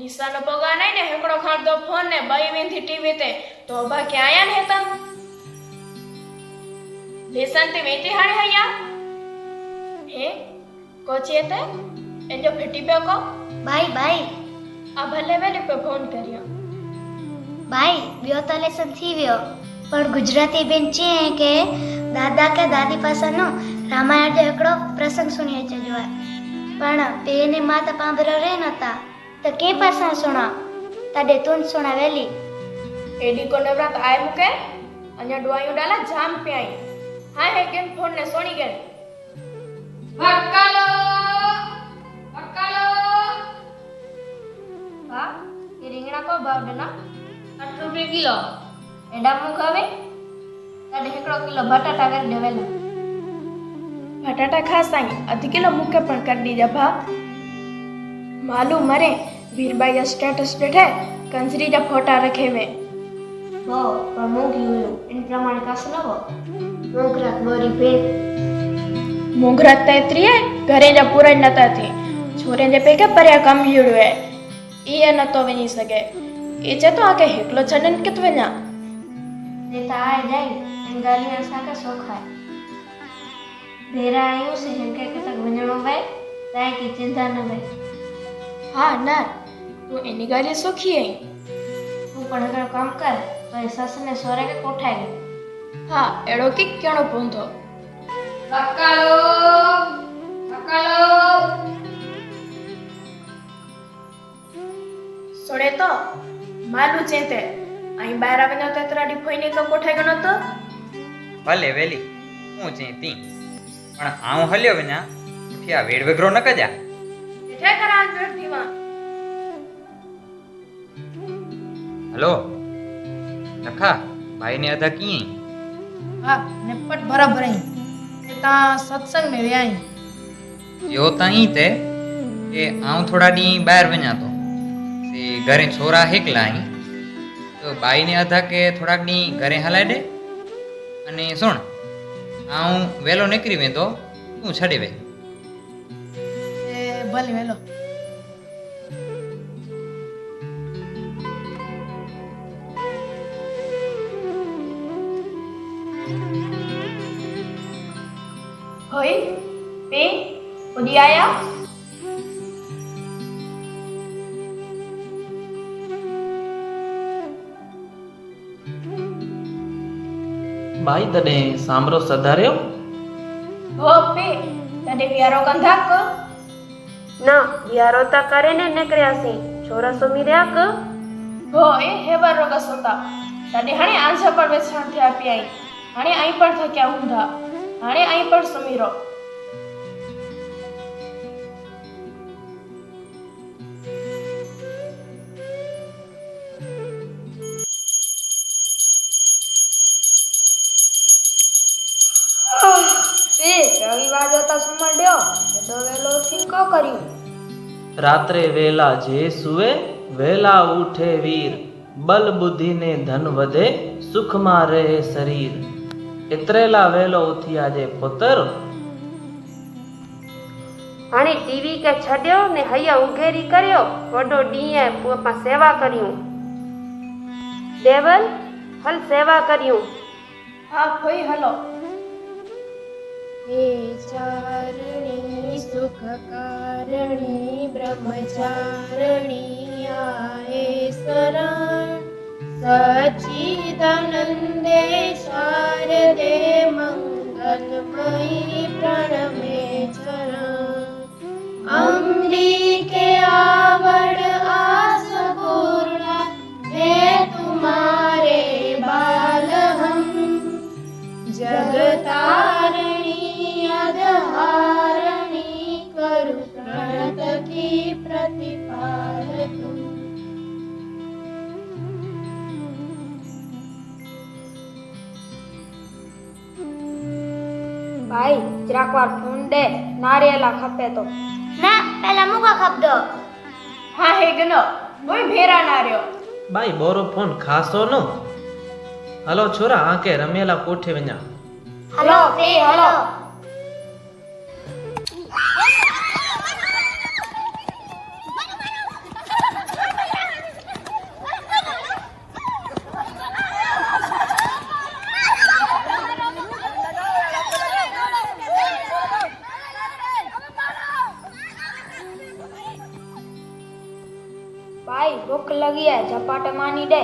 નિશાનો પગા નહીં ને હેકડો ખાડતો ફોન ને બાઈ વેનથી ટીવી તે. તો અભા ક્યાં આયા ને હેતા લેસન તે વેટી હાણે હૈયા હે? કોચે તે? એ જો ફેટી પે કો? બાઈ બાઈ. આ ભલે વેલે પે ફોન કર્યો. બાઈ બ્યો તો લેસનથી વ્યો પણ ગુજરાતી બેન છે કે દાદા કે દાદી પાસેનો રામાયણ જો એકડો પ્રસંગ સુણી છે જોવા. પણ પેને માતા પાંભરો રહે નતા. તો કે પાસા સુણા? તાડે તું સુણા વેલી. એડી કો નવરાત આય મુકે? અહીંયા ડોયું ડાલા જામ પ્યાઈ. હા હે કેમ ફોન ને સોણી ગેલ? હક્કાલો હક્કાલો હા એ રીંગણા કો ભાવ ડના? આઠ રૂપિયા કિલો. એડા મુક હવે. તાડે એકડો કિલો બટાટા કરી દેવેલા બટાટા ખાસ આઈ. અધ કિલો મુકે પણ કરી દીજા ભા. માલુમ મરે વીરબાઈ સ્ટેટસ બેઠે કંજરી જા ફોટા રખે મે બો પણ મોંઘી હોય એની પ્રમાણે કાસ લવો મોગરાત બોરી ભેટ મોંઘરાત તૈત્રીએ ઘરે જા પૂરા નતા થી છોરે જે પે કે પર્યા કમ હીડવે ઈ એ નતો વિની સકે એ છે તો આકે હેકલો કિતવે ના ને તાય જાય એમ ગાલીના સાકા સોખાય. ભેરા આયું છે કે કતક વંજણો ભાઈ તાય કે ચિંતા ન ભાઈ. હા ના તું એની ગાલી સુખી આઈ હું પણ અગર કામ કર તો એ સસને સોરે કે કોઠાઈ લે. હા એડો કે કેણો પોંધો હક્કાલો હક્કાલો સોડે તો માલું ચેતે અહીં બહાર આવીને તો તરાડી ફોઈને તો કોઠાઈ ગયો તો ભલે વેલી હું ચેતી પણ આવું હલ્યો વિના ઉઠ્યા વેડ વેગરો ન કજા. બેઠા હલો? નખા ભાઈ ને અધા કી હા ને પટ બરાબર અહીં. તે તા સત્સંગ મે વ્યાઈ યો તાઈ તે એ આઉં થોડા દી બહાર વણ્યા તો. તે ઘરે છોરા હેકલા અહીં. તો બાઈ ને અધા કે થોડાક દી ઘરે હલાઈ દે અને સોણ આઉં વેલો નીકળી મે તો તું છડી વે. એ ભલે વેલો. હોય પે ઉડી આયા ભાઈ તને સાંભળો સધાર્યો? હો પે તને વ્યારો કંધાક? ના વ્યારોતા કરે ને નીકળ્યા છે. છોરા સુમી રહ્યા ક? હો એ હેવાર રોગસ હતા તને હણે આંજા પર વેચાણથી આપી આઈ હણે આઈ પણ થક્યા ઊંધા. હણે અહીં પણ સમીરો રવિવાર જતા સંભાળ્યો તો વેલો થી કો કર્યું. રાત્રે વેલા જે સુવે વેલા ઉઠે વીર. બલ બુદ્ધિને ધન વધે સુખમાં રહે શરીર. એતરેલા વેલો ઉઠી આજે પુત્ર હાણી ટીવી કે છડ્યો ને હૈયા ઉઘેરી કર્યો વડો ડીએ પોપા સેવા કર્યું દેવલ હલ સેવા કર્યું હા કોઈ હલો ચારણી સુખ કારણી બ્રહ્મચારણી આએ શરણ सचिदानन्देश्वर शारदे मा ભાઈ જરાક વાર ફોન દે નારિયેલા ખપે તો. ના પેલા મુકા ખપદો હા હે ગનો. કોઈ ભેરા ના રહ્યો ભાઈ બોરો ફોન ખાસો નો. હલો છોરા આંકે રમેલા કોઠે વञा હલો પે હલો. ભૂખ લગી હે ઝપાટા માની દે.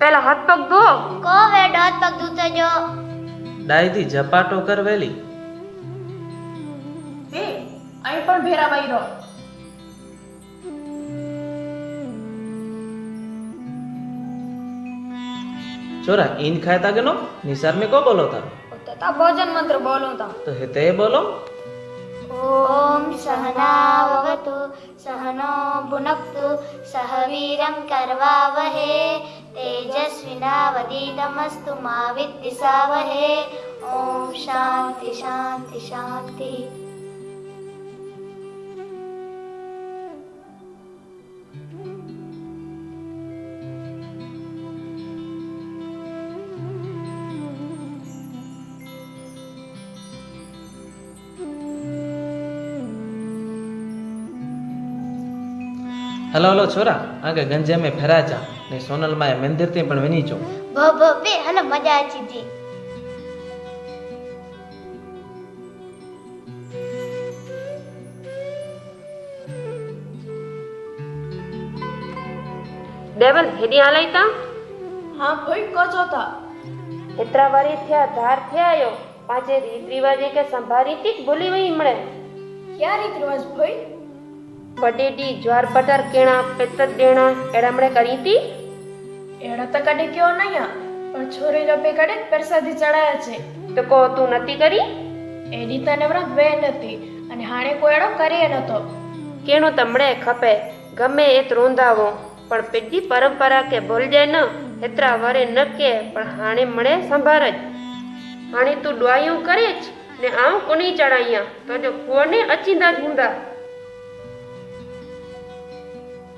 પેલા હાથ પગ ધો. કો વેડ હાથ પગ ધોતો જો. ડાયથી ઝપાટો કર વેલી. હે અહીં પણ ભેરા બાઈરો છોરા ઈન ખાતા કે નો? નિસાર મે કો બોલો તારો? તતા ભોજન મંત્ર બોલો તા. તો હે તે બોલો. ॐ सहनाववतु सहनो भुनक्तु सह वीरं कर्वावहे तेजस्विनावदीतमस्तु मा विद्विषावहे ॐ शान्ति शान्ति शान्तिः હલો હલો છોરા. આગે ગંજે મે ફેરા જા. ને સોનલ માએ મંદિર તે પણ વની જો બો બો બે હલો મજા આચી જી દેવલ હેડી હાલાઈતા હા ભઈ કોચો તા? એતરા વારી થયા ધાર થયા આયો. પાછે રીત રિવાજે કે સંભારી તીક ભૂલી વઈ મળે? ક્યાં રીત રિવાજ ભઈ? પટેટી જ્વાર બટર કેણા પેતર ડેણા એડામણે કરી હતી? એડા તો કડે ગયો નહીં પણ છોરી રપે કડે પ્રસાદી ચડાયા છે. તો કો તું નથી કરી? એડી તને વ્રત બે નથી અને હાણે કોયડો કરીએ નતો. કેણો તમણે ખપે ગમે એ ત્રોંધાવો પણ પેટી પરંપરા કે ભૂલ જાય ન એતરા વરે ન કે પણ હાણે મળે સંભાર જ. હાણે તું ડોયું કરે જ ને આમ કોની ચડાયા? તો જો કોને અચિંદા જ ઊંધા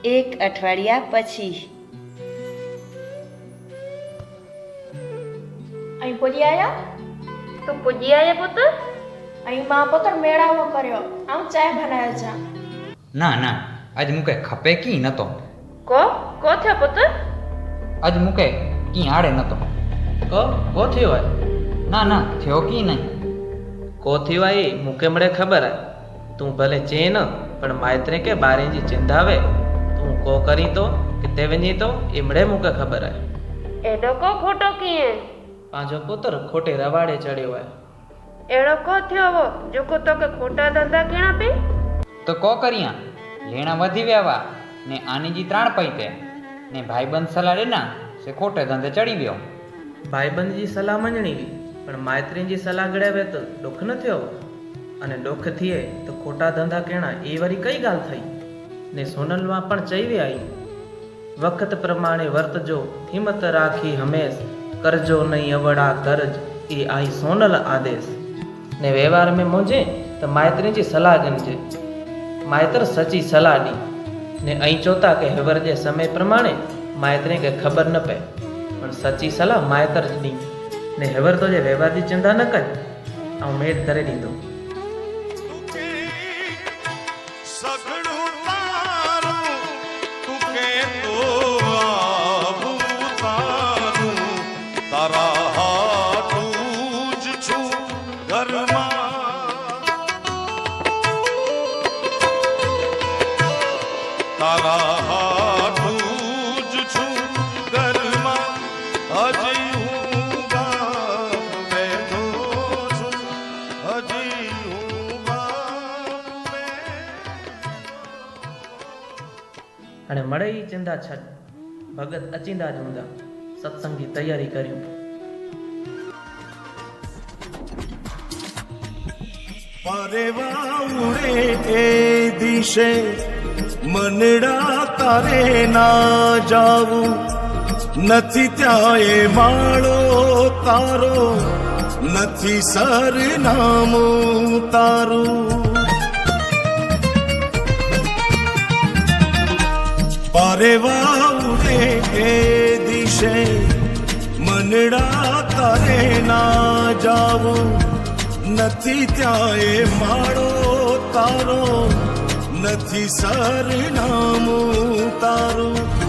એક અઠવાડિયા પછી. અહીં પૂજી આયા? તો પૂજી આયા પુત્ર અહીં માં પુત્ર મેળાવો કર્યો. આમ ચાય બનાવ્યો છે. ના ના. આજ મુકે ખપે કી નતો. કો? કો થયો પુત્ર આજ મુકે કી આડે નતો. કો? કો થયો ના ના. થયો કી નહીં. કો થયો એ? મુકે મળે ખબર તું ભલે ચેન પણ માયત્રે કે બારેજી ચિંધાવે? को करी तो कि ते वनी तो ए मड़े मुके खबर है એડો કો ખોટો કીએ पांचो पुत्र खोटे रवाड़े चढ़ियो है એડો કો થયો હો જોકો તો કે ખોટા ધંધા કેણા પે તો કો કર્યા લેણા વધી વ્યાવા ને આની જી ત્રાણ પૈતે ને ભાઈબંધ સલાહ ના સે ખોટે ધંધે ચડી ગયો ભાઈબંધ जी સલાહ મંજણી વી પણ માયત્રી जी સલાહ ગળ્યાવે તો દુઃખ ન થયો અને દુઃખ થયે તો ખોટા ધંધા કેણા એ વરી કઈ ગાલ થઈ ને સોનલમાં પણ ચૈવી આવી. વખત પ્રમાણે વર્તજો, હિંમત રાખી હંમેશ. કરજો નહીં અવડા કરજ એ આઈ સોનલ આદેશ. ને વ્યવહાર में મોજે, તો માયત્રીજી સલાહ ગણજે. માયતર સચી સલાહ દી ને અહીં ચોતા કે હેવર જે સમય પ્રમાણે માયત્રી કે ખબર ન પે પણ સચી સલાહ માયતર જ દી ને હેવર તો જે વ્યવહારની ચિંતા ન કર. આવું મેળ કરી દીધો. મળે ઈ ચિંતા છટ ભગત અચિંદા જ ઊંધા. સત્સંગી તૈયારી કર્યું પરેવા ઉડે એ દિશે મનડા તારે ના જાવું. નથી ત્યાં એ માળો તારો, નથી સરનામું તારું. પરેવા ઉડે એ દિશે, મનડા તારે ના જાવું. નથી ત્યાં એ માળો તારો, નથી સરનામું તારું.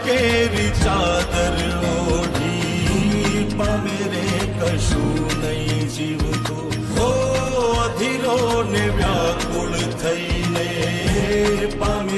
કેવી ચાદર ઓઢી પામે રે કશું નહીં જીવતો હો અધીરો ને વ્યાકુળ થઈને પામે